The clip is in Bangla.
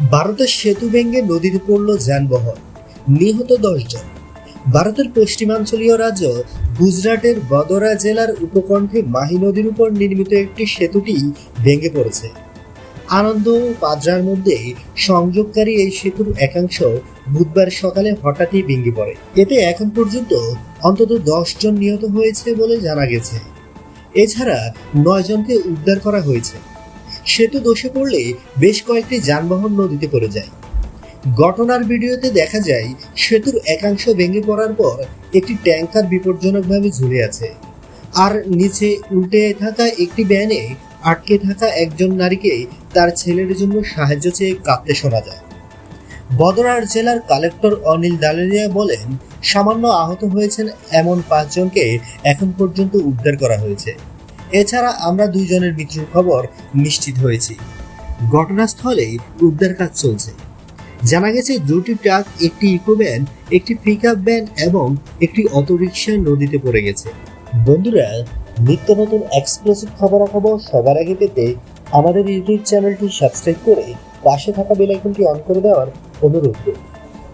ভারতের সেতু ভেঙে নদীতে পড়ল যানবাহন। নিহত দশজন ভারতের পশ্চিমাঞ্চলীয় রাজ্য গুজরাটের বদরা জেলার উপকণ্ঠে মাহি নদীর উপর নির্মিত একটি সেতুটি ভেঙে পড়েছে। আনন্দ ও মধ্যে সংযোগকারী এই সেতুর একাংশ বুধবার সকালে হঠাৎই ভেঙে পড়ে। এতে এখন পর্যন্ত অন্তত জন নিহত হয়েছে বলে জানা গেছে। এছাড়া নয় জনকে উদ্ধার করা হয়েছে। সেতু দোষে পড়লে বেশ কয়েকটি যানবাহন নদীতে পড়ে যায়। ঘটনার ভিডিওতে দেখা যায়, সেতুর একাংশ ভেঙে পড়ার পর একটি ট্যাঙ্কার বিপজ্জনকভাবে ঝুলে আছে। আর নিচে উল্টে থাকা একটি ব্যানে আটকে থাকা একজন নারীকে তার ছেলের জন্য সাহায্য চেয়ে কাঁদতে শোনা যায়। বদরার জেলার কালেক্টর অনিল দালেরিয়া বলেন, সামান্য আহত হয়েছেন এমন পাঁচজনকে এখন পর্যন্ত উদ্ধার করা হয়েছে। এছাড়া আমরা দুইজনের মৃত্যুর খবর নিশ্চিত হয়েছি। ঘটনাস্থলে উদ্ধার কাজ চলছে। জানা গেছে, দুটি ট্রাক, একটি ইকো ভ্যান, একটি পিক আপ ভ্যান এবং একটি অটোরিকশা নদীতে পড়ে গেছে। বন্ধুরা, নিত্য নতুন এক্সক্লুসিভ খবরাখবর সবার আগে পেতে আমাদের ইউটিউব চ্যানেলটি সাবস্ক্রাইব করে পাশে থাকা বেল আইকনটি অন করে দেওয়ার অনুরোধ করি